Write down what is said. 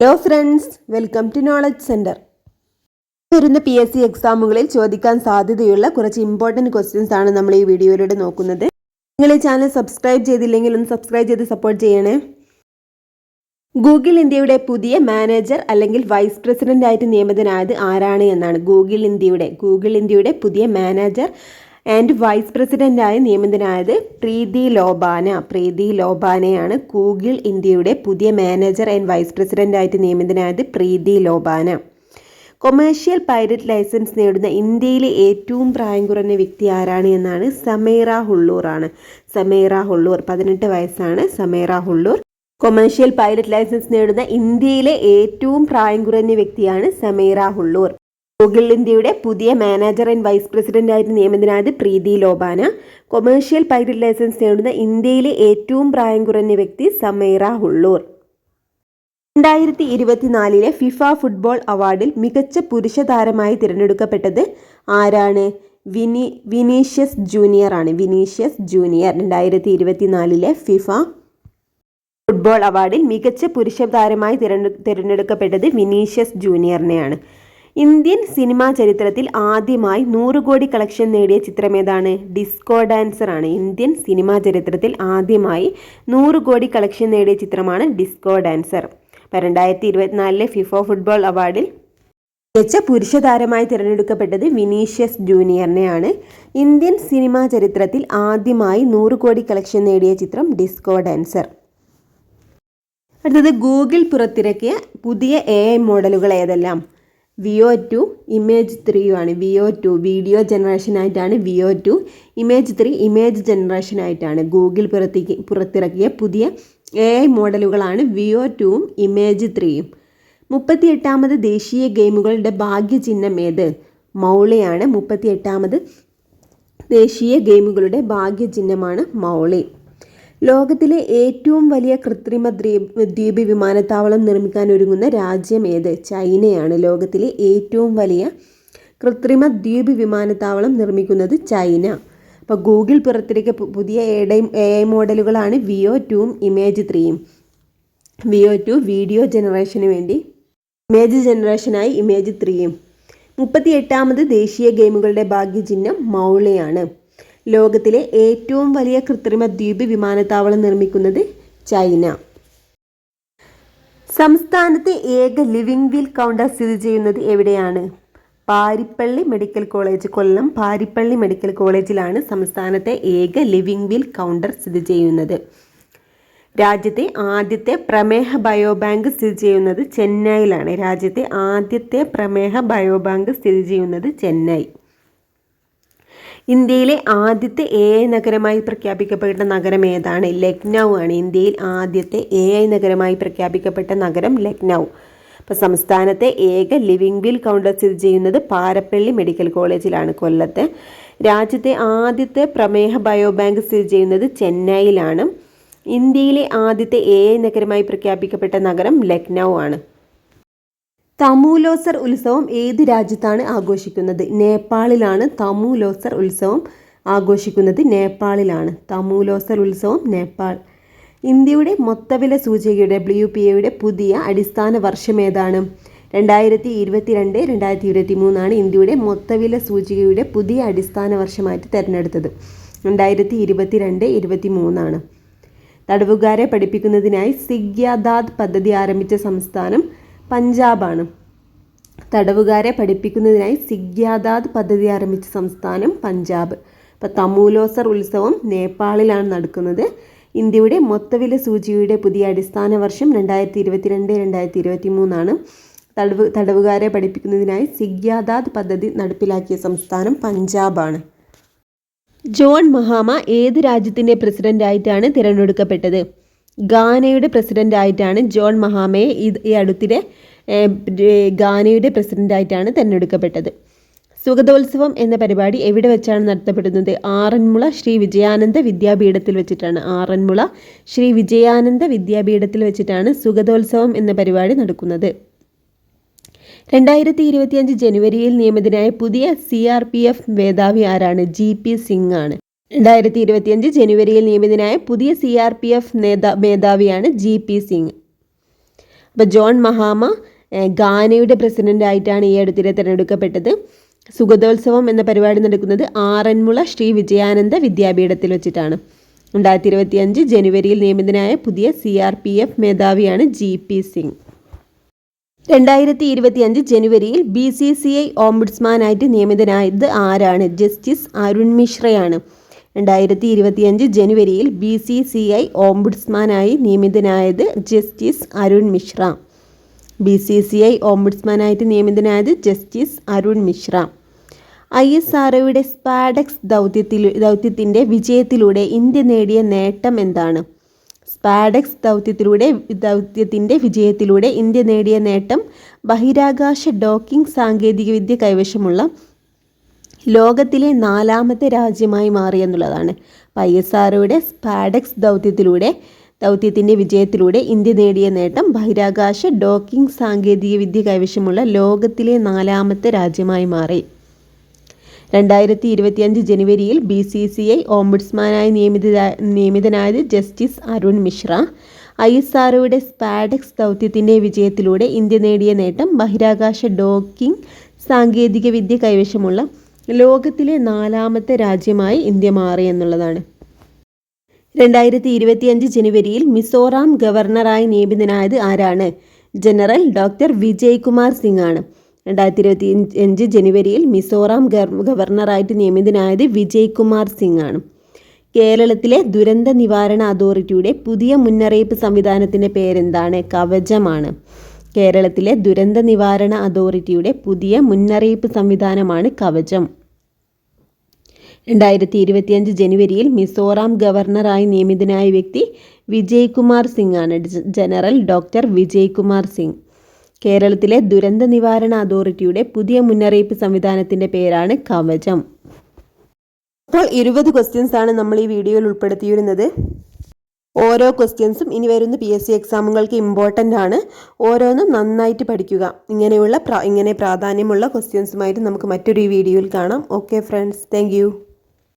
Hello friends welcome to knowledge centre വരുന്ന P S C എക്സാമുകളിൽ ചോദിക്കാൻ സാധ്യതയുള്ള കുറച്ച് ഇമ്പോർട്ടന്റ് ക്വസ്റ്റ്യൻസ് ആണ് നമ്മൾ ഈ വീഡിയോയിലൂടെ നോക്കുന്നത്. നിങ്ങൾ ഈ ചാനൽ സബ്സ്ക്രൈബ് ചെയ്തില്ലെങ്കിൽ ഒന്ന് സബ്സ്ക്രൈബ് ചെയ്ത് സപ്പോർട്ട് ചെയ്യണേ. ഗൂഗിൾ ഇന്ത്യയുടെ പുതിയ മാനേജർ അല്ലെങ്കിൽ വൈസ് പ്രസിഡന്റ് ആയിട്ട് നിയമിതനായത് ആരാണ് എന്നാണ് ഗൂഗിൾ ഇന്ത്യയുടെ ഗൂഗിൾ ഇന്ത്യയുടെ പുതിയ മാനേജർ ആൻഡ് വൈസ് പ്രസിഡന്റായി നിയമിതനായത് പ്രീതി ലോബാന. പ്രീതി ലോബാനയാണ് ഗൂഗിൾ ഇന്ത്യയുടെ പുതിയ മാനേജർ ആൻഡ് വൈസ് പ്രസിഡന്റായിട്ട് നിയമിതനായത് Preethi Lobana. Commercial pilot licence നേടുന്ന ഇന്ത്യയിലെ ഏറ്റവും പ്രായം കുറഞ്ഞ വ്യക്തി ആരാണ് എന്നാണ് സമീറ ഹുള്ളൂറാണ് സമീറ ഹുള്ളൂർ പതിനെട്ട് വയസ്സാണ് Sameera Hullur. Commercial pilot licence നേടുന്ന ഇന്ത്യയിലെ ഏറ്റവും പ്രായം കുറഞ്ഞ വ്യക്തിയാണ് സമീറ ഹുള്ളൂർ. ഗൂഗിൾ ഇന്ത്യയുടെ പുതിയ മാനേജർ ആൻഡ് വൈസ് പ്രസിഡന്റ് ആയിട്ട് നിയമിതനായത് Preethi Lobana. Commercial pilot licence നേടുന്ന ഇന്ത്യയിലെ ഏറ്റവും പ്രായം കുറഞ്ഞ വ്യക്തി സമീറ ഹുള്ളൂർ. രണ്ടായിരത്തി ഇരുപത്തിനാലിലെ ഫിഫ ഫുട്ബോൾ അവാർഡിൽ മികച്ച പുരുഷ താരമായി തിരഞ്ഞെടുക്കപ്പെട്ടത് ആരാണ്? വിനി വിനീഷ്യസ് ജൂനിയർ ആണ്. Vinicius junior. രണ്ടായിരത്തി ഇരുപത്തിനാലിലെ ഫിഫ ഫുട്ബോൾ അവാർഡിൽ മികച്ച പുരുഷ താരമായി തിരഞ്ഞെടുക്കപ്പെട്ടത് വിനീഷ്യസ് ജൂനിയറിനെയാണ്. ഇന്ത്യൻ സിനിമാ ചരിത്രത്തിൽ ആദ്യമായി നൂറ് കോടി കളക്ഷൻ നേടിയ ചിത്രം ഏതാണ് ഡിസ്കോ ഡാൻസർ ആണ് ഇന്ത്യൻ സിനിമാ ചരിത്രത്തിൽ ആദ്യമായി നൂറ് കോടി കളക്ഷൻ നേടിയ ചിത്രമാണ് ഡിസ്കോ ഡാൻസർ. രണ്ടായിരത്തി ഇരുപത്തിനാലിലെ ഫിഫ ഫുട്ബോൾ അവാർഡിൽ മികച്ച പുരുഷ താരമായി തിരഞ്ഞെടുക്കപ്പെട്ടത് വിനീഷ്യസ് ജൂനിയറിനെയാണ്. ഇന്ത്യൻ സിനിമാ ചരിത്രത്തിൽ ആദ്യമായി നൂറ് കോടി കളക്ഷൻ നേടിയ ചിത്രം ഡിസ്കോ ഡാൻസർ. അടുത്തത് ഗൂഗിൾ പുറത്തിറക്കിയ പുതിയ എ ഐ മോഡലുകൾ ഏതെല്ലാം? വിയോ ടു ഇമേജ് ത്രീയുമാണ് Veo two video ജനറേഷനായിട്ടാണ് Veo two image three image ജനറേഷനായിട്ടാണ് Google പുറത്തേക്ക് പുറത്തിറക്കിയ പുതിയ എ ഐ മോഡലുകളാണ് വിയോ ടുവും ഇമേജ് ത്രീയും മുപ്പത്തിയെട്ടാമത് ദേശീയ ഗെയിമുകളുടെ ഭാഗ്യചിഹ്നം ഏത്? മൗളിയാണ്. മുപ്പത്തിയെട്ടാമത് ദേശീയ ഗെയിമുകളുടെ ഭാഗ്യചിഹ്നമാണ് മൗളി. ലോകത്തിലെ ഏറ്റവും വലിയ കൃത്രിമ ദ്വീപ് ദ്വീപ് വിമാനത്താവളം നിർമ്മിക്കാൻ ഒരുങ്ങുന്ന രാജ്യം ഏത്? ചൈനയാണ്. ലോകത്തിലെ ഏറ്റവും വലിയ കൃത്രിമ ദ്വീപ് വിമാനത്താവളം നിർമ്മിക്കുന്നത് ചൈന. അപ്പോൾ ഗൂഗിൾ പുറത്തിറക്കിയ പുതിയ എ ഐ മോഡലുകളാണ് വിയോ ടൂം ഇമേജ് ത്രീയും. വിയോ ടു വീഡിയോ ജനറേഷന് വേണ്ടി ഇമേജ് ജനറേഷനായി ഇമേജ് ത്രീയും. മുപ്പത്തി എട്ടാമത് ദേശീയ ഗെയിമുകളുടെ ഭാഗ്യചിഹ്നം മൗളിയാണ്. ലോകത്തിലെ ഏറ്റവും വലിയ കൃത്രിമ ദ്വീപ് വിമാനത്താവളം നിർമ്മിക്കുന്നത് ചൈന. സംസ്ഥാനത്തെ ഏക ലിവിംഗ് വീൽ കൗണ്ടർ സ്ഥിതി ചെയ്യുന്നത് എവിടെയാണ്? Parippally medical college Kollam Parippally medical കോളേജിലാണ് സംസ്ഥാനത്തെ ഏക ലിവിംഗ് വീൽ കൗണ്ടർ സ്ഥിതി ചെയ്യുന്നത്. രാജ്യത്തെ ആദ്യത്തെ പ്രമേഹ ബയോബാങ്ക് സ്ഥിതി ചെയ്യുന്നത് ചെന്നൈയിലാണ്. രാജ്യത്തെ ആദ്യത്തെ പ്രമേഹ ബയോബാങ്ക് സ്ഥിതി ചെയ്യുന്നത് ചെന്നൈ. ഇന്ത്യയിലെ ആദ്യത്തെ എ ഐ നഗരമായി പ്രഖ്യാപിക്കപ്പെട്ട നഗരം ഏതാണ്? ലക്നൗ ആണ്. ഇന്ത്യയിൽ ആദ്യത്തെ എ ഐ നഗരമായി പ്രഖ്യാപിക്കപ്പെട്ട നഗരം ലക്നൗ. അപ്പോൾ സംസ്ഥാനത്തെ ഏക ലിവിംഗ് ബിൽ കൗണ്ടർ സ്ഥിതി ചെയ്യുന്നത് പാരപ്പള്ളി മെഡിക്കൽ കോളേജിലാണ് കൊല്ലത്ത്. രാജ്യത്തെ ആദ്യത്തെ പ്രമേഹ ബയോബാങ്ക് സ്ഥിതി ചെയ്യുന്നത് ചെന്നൈയിലാണ്. ഇന്ത്യയിലെ ആദ്യത്തെ എ ഐ നഗരമായി പ്രഖ്യാപിക്കപ്പെട്ട നഗരം ലക്നൗ ആണ്. തമൂലോസർ ഉത്സവം ഏത് രാജ്യത്താണ് ആഘോഷിക്കുന്നത്? നേപ്പാളിലാണ് തമൂലോസർ ഉത്സവം ആഘോഷിക്കുന്നത്. നേപ്പാളിലാണ് തമൂലോസർ ഉത്സവം നേപ്പാൾ. ഇന്ത്യയുടെ മൊത്തവില സൂചിക ഡബ്ല്യു പി എയുടെ പുതിയ അടിസ്ഥാന വർഷം ഏതാണ്? രണ്ടായിരത്തി ഇരുപത്തി രണ്ട് രണ്ടായിരത്തി ഇരുപത്തി മൂന്നാണ് ഇന്ത്യയുടെ മൊത്തവില സൂചികയുടെ പുതിയ അടിസ്ഥാന വർഷമായിട്ട് തിരഞ്ഞെടുത്തത്. രണ്ടായിരത്തി ഇരുപത്തി രണ്ട് ഇരുപത്തി മൂന്നാണ് തടവുകാരെ പഠിപ്പിക്കുന്നതിനായി സിഗ്യാദാദ് പദ്ധതി ആരംഭിച്ച സംസ്ഥാനം പഞ്ചാബാണ്. തടവുകാരെ പഠിപ്പിക്കുന്നതിനായി സിഗ്യാദാദ് പദ്ധതി ആരംഭിച്ച സംസ്ഥാനം പഞ്ചാബ്. ഇപ്പോൾ തമൂലോസർ ഉത്സവം നേപ്പാളിലാണ് നടക്കുന്നത്. ഇന്ത്യയുടെ മൊത്തവില സൂചിയുടെ പുതിയ അടിസ്ഥാന വർഷം രണ്ടായിരത്തി ഇരുപത്തിരണ്ട് രണ്ടായിരത്തി ഇരുപത്തി മൂന്നാണ് തടവ് തടവുകാരെ പഠിപ്പിക്കുന്നതിനായി സിഗ്യാദാദ് പദ്ധതി നടപ്പിലാക്കിയ സംസ്ഥാനം പഞ്ചാബാണ്. ജോൺ മഹാമ ഏത് രാജ്യത്തിന്റെ പ്രസിഡന്റായിട്ടാണ് തിരഞ്ഞെടുക്കപ്പെട്ടത്? ഗാനയുടെ പ്രസിഡന്റായിട്ടാണ് ജോൺ മഹാമയെ ഈ അടുത്തിടെ ഗാനയുടെ പ്രസിഡന്റായിട്ടാണ് തിരഞ്ഞെടുക്കപ്പെട്ടത്. സുഗതോത്സവം എന്ന പരിപാടി എവിടെ വെച്ചാണ് നടത്തപ്പെടുന്നത്? ആറന്മുള ശ്രീ വിജയാനന്ദ വിദ്യാപീഠത്തിൽ വെച്ചിട്ടാണ്. ആറന്മുള ശ്രീ വിജയാനന്ദ വിദ്യാപീഠത്തിൽ വെച്ചിട്ടാണ് സുഗതോത്സവം എന്ന പരിപാടി നടക്കുന്നത്. രണ്ടായിരത്തി ഇരുപത്തിയഞ്ച് ജനുവരിയിൽ നിയമിതനായ പുതിയ സി ആർ പി എഫ് മേധാവി ആരാണ്? ജി പി സിംഗ് ആണ്. രണ്ടായിരത്തി ഇരുപത്തിയഞ്ച് ജനുവരിയിൽ നിയമിതനായ പുതിയ സി ആർ പി എഫ് നേതാ മേധാവിയാണ് ജി പി സിംഗ് അപ്പോൾ ജോൺ മഹാമ ഗാനയുടെ പ്രസിഡന്റായിട്ടാണ് ഈ അടുത്തിടെ തിരഞ്ഞെടുക്കപ്പെട്ടത്. സുഗതോത്സവം എന്ന പരിപാടി നടക്കുന്നത് ആറന്മുള ശ്രീ വിജയാനന്ദ വിദ്യാപീഠത്തിൽ വെച്ചിട്ടാണ്. രണ്ടായിരത്തി ഇരുപത്തിയഞ്ച് ജനുവരിയിൽ നിയമിതനായ പുതിയ സി ആർ പി എഫ് മേധാവിയാണ് ജി പി സിംഗ് രണ്ടായിരത്തി ഇരുപത്തിയഞ്ച് ജനുവരിയിൽ ബി സി സി ഐ ഓംബുഡ്സ്മാനായിട്ട് നിയമിതനായത് ആരാണ്? ജസ്റ്റിസ് അരുൺ മിശ്രയാണ്. രണ്ടായിരത്തി ഇരുപത്തിയഞ്ച് ജനുവരിയിൽ ബി സി സി ഐ ഓംബുഡ്സ്മാനായി നിയമിതനായത് justice Arun Mishra. B C C I ഓംബുഡ്സ്മാനായിട്ട് നിയമിതനായത് justice Arun Mishra. I S ആർഒയുടെ SpaDeX ദൗത്യത്തിൽ ദൗത്യത്തിന്റെ വിജയത്തിലൂടെ ഇന്ത്യ നേടിയ നേട്ടം എന്താണ്? സ്പാഡക്സ് ദൗത്യത്തിലൂടെ ദൗത്യത്തിന്റെ വിജയത്തിലൂടെ ഇന്ത്യ നേടിയ നേട്ടം ബഹിരാകാശ ഡോക്കിംഗ് സാങ്കേതികവിദ്യ കൈവശമുള്ള ലോകത്തിലെ നാലാമത്തെ രാജ്യമായി മാറി എന്നുള്ളതാണ്. ഐ എസ് ആർഒയുടെ സ്പാഡക്സ് ദൗത്യത്തിലൂടെ ദൗത്യത്തിന്റെ വിജയത്തിലൂടെ ഇന്ത്യ നേടിയ നേട്ടം ബഹിരാകാശ ഡോക്കിംഗ് സാങ്കേതികവിദ്യ കൈവശമുള്ള ലോകത്തിലെ നാലാമത്തെ രാജ്യമായി മാറി. രണ്ടായിരത്തി ഇരുപത്തിയഞ്ച് ജനുവരിയിൽ ബി സി സി ഐ ഓംബുഡ്സ്മാനായി നിയമിത നിയമിതനായത് justice Arun Mishra. I S ആർഒയുടെ SpaDeX ദൗത്യത്തിന്റെ വിജയത്തിലൂടെ ഇന്ത്യ നേടിയ നേട്ടം ബഹിരാകാശ ഡോക്കിംഗ് സാങ്കേതികവിദ്യ കൈവശമുള്ള ലോകത്തിലെ നാലാമത്തെ രാജ്യമായി ഇന്ത്യ മാറി എന്നുള്ളതാണ്. രണ്ടായിരത്തി ഇരുപത്തിയഞ്ച് ജനുവരിയിൽ മിസോറാം ഗവർണറായി നിയമിതനായത് ആരാണ്? ജനറൽ ഡോക്ടർ വിജയ് കുമാർ സിംഗ് ആണ് രണ്ടായിരത്തി ഇരുപത്തി അഞ്ച് ജനുവരിയിൽ മിസോറാം ഗവർണറായിട്ട് നിയമിതനായത് വിജയ് കുമാർ സിംഗ് ആണ് കേരളത്തിലെ ദുരന്ത നിവാരണ അതോറിറ്റിയുടെ പുതിയ മുന്നറിയിപ്പ് സംവിധാനത്തിന്റെ പേരെന്താണ്? കവചമാണ്. കേരളത്തിലെ ദുരന്ത നിവാരണ അതോറിറ്റിയുടെ പുതിയ മുന്നറിയിപ്പ് സംവിധാനമാണ് കവചം. രണ്ടായിരത്തി ഇരുപത്തിയഞ്ച് ജനുവരിയിൽ മിസോറാം ഗവർണറായി നിയമിതനായ വ്യക്തി വിജയ് കുമാർ സിംഗ് ആണ് ജനറൽ ഡോക്ടർ വിജയ് കുമാർ സിംഗ്. കേരളത്തിലെ ദുരന്ത നിവാരണ അതോറിറ്റിയുടെ പുതിയ മുന്നറിയിപ്പ് സംവിധാനത്തിന്റെ പേരാണ് കവചം. അപ്പോൾ ഇരുപത് ക്വസ്റ്റ്യൻസ് ആണ് നമ്മൾ ഈ വീഡിയോയിൽ ഉൾപ്പെടുത്തിയിരുന്നത്. ഓരോ ക്വസ്റ്റ്യൻസും ഇനി വരുന്ന പി എസ് സി എക്സാമുകൾക്ക് ഇമ്പോർട്ടന്റ് ആണ്. ഓരോന്നും നന്നായിട്ട് പഠിക്കുക. ഇങ്ങനെയുള്ള ഇങ്ങനെ പ്രാധാന്യമുള്ള ക്വസ്റ്റ്യൻസുമായിട്ട് നമുക്ക് മറ്റൊരു വീഡിയോയിൽ കാണാം. Okay friends thank